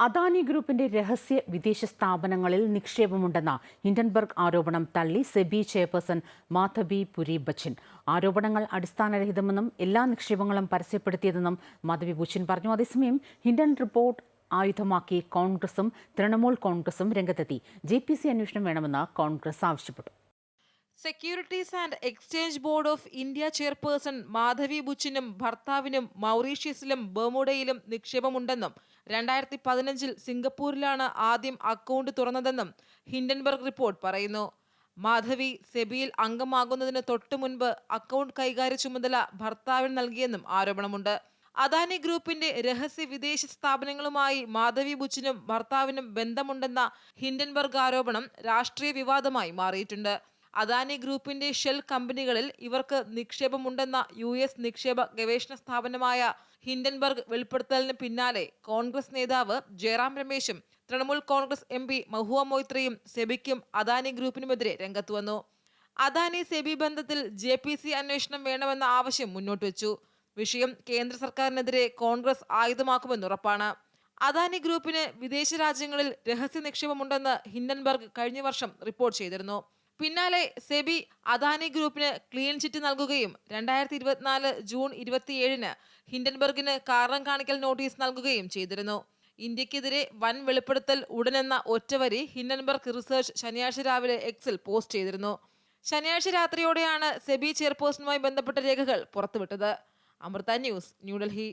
അദാനി ഗ്രൂപ്പിന്റെ രഹസ്യ വിദേശ സ്ഥാപനങ്ങളിൽ നിക്ഷേപമുണ്ടെന്ന ഹിൻഡൻബർഗ് ആരോപണം തള്ളി സെബി ചെയർപേഴ്സൺ മാധബി പുരി ബച്ചൻ ആരോപണങ്ങൾ അടിസ്ഥാനരഹിതമെന്നും എല്ലാ നിക്ഷേപങ്ങളും പരസ്യപ്പെടുത്തിയതെന്നും മാധവി ബുച്ചിൻ പറഞ്ഞു. അതേസമയം ഹിൻഡൻ റിപ്പോർട്ട് ആയുധമാക്കി കോൺഗ്രസും തൃണമൂൽ കോൺഗ്രസും രംഗത്തെത്തി. ജെ പി സി അന്വേഷണം വേണമെന്ന് കോൺഗ്രസ് ആവശ്യപ്പെട്ടു. Securities and exchange board of India chairperson Madhavi ബുച്ചിനും ഭർത്താവിനും മൗറീഷ്യസിലും ബർമുഡയിലും നിക്ഷേപമുണ്ടെന്നും രണ്ടായിരത്തി പതിനഞ്ചിൽ സിംഗപ്പൂരിലാണ് ആദ്യം അക്കൗണ്ട് തുറന്നതെന്നും ഹിൻഡൻബർഗ് റിപ്പോർട്ട് പറയുന്നു. മാധവി സെബിയിൽ അംഗമാകുന്നതിന് തൊട്ടു മുൻപ് അക്കൗണ്ട് കൈകാര്യ ചുമതല ഭർത്താവിന് നൽകിയെന്നും ആരോപണമുണ്ട്. അദാനി ഗ്രൂപ്പിന്റെ രഹസ്യ വിദേശ സ്ഥാപനങ്ങളുമായി മാധവി ബുച്ചിനും ഭർത്താവിനും ബന്ധമുണ്ടെന്ന ഹിൻഡൻബർഗ് ആരോപണം രാഷ്ട്രീയ വിവാദമായി മാറിയിട്ടുണ്ട്. അദാനി ഗ്രൂപ്പിന്റെ ഷെൽ കമ്പനികളിൽ ഇവർക്ക് നിക്ഷേപമുണ്ടെന്ന യു എസ് നിക്ഷേപ ഗവേഷണ സ്ഥാപനമായ ഹിൻഡൻബർഗ് വെളിപ്പെടുത്തലിന് പിന്നാലെ കോൺഗ്രസ് നേതാവ് ജയറാം രമേശും തൃണമൂൽ കോൺഗ്രസ് എം പി മഹുവ മൊയ്ത്രയും സെബിക്കും അദാനി ഗ്രൂപ്പിനുമെതിരെ രംഗത്ത് വന്നു. അദാനി സെബി ബന്ധത്തിൽ ജെ പി സി അന്വേഷണം വേണമെന്ന ആവശ്യം മുന്നോട്ട് വെച്ചു. വിഷയം കേന്ദ്ര സർക്കാരിനെതിരെ കോൺഗ്രസ് ആയുധമാക്കുമെന്ന് ഉറപ്പാണ്. അദാനി ഗ്രൂപ്പിന് വിദേശ രാജ്യങ്ങളിൽ രഹസ്യ നിക്ഷേപമുണ്ടെന്ന് ഹിൻഡൻബർഗ് കഴിഞ്ഞ വർഷം റിപ്പോർട്ട് ചെയ്തിരുന്നു. പിന്നാലെ സെബി അദാനി ഗ്രൂപ്പിന് ക്ലീൻ ചിറ്റ് നൽകുകയും രണ്ടായിരത്തി ഇരുപത്തിനാല് ജൂൺ ഇരുപത്തിയേഴിന് ഹിൻഡൻബർഗിന് കാരണം കാണിക്കൽ നോട്ടീസ് നൽകുകയും ചെയ്തിരുന്നു. ഇന്ത്യക്കെതിരെ വൻ വെളിപ്പെടുത്തൽ ഉടനെന്ന ഒറ്റവരി ഹിൻഡൻബർഗ് റിസർച്ച് ശനിയാഴ്ച രാവിലെ എക്സിൽ പോസ്റ്റ് ചെയ്തിരുന്നു. ശനിയാഴ്ച രാത്രിയോടെയാണ് സെബി ചെയർപേഴ്സണുമായി ബന്ധപ്പെട്ട രേഖകൾ പുറത്തുവിട്ടത്. അമൃത ന്യൂസ് ന്യൂഡൽഹി.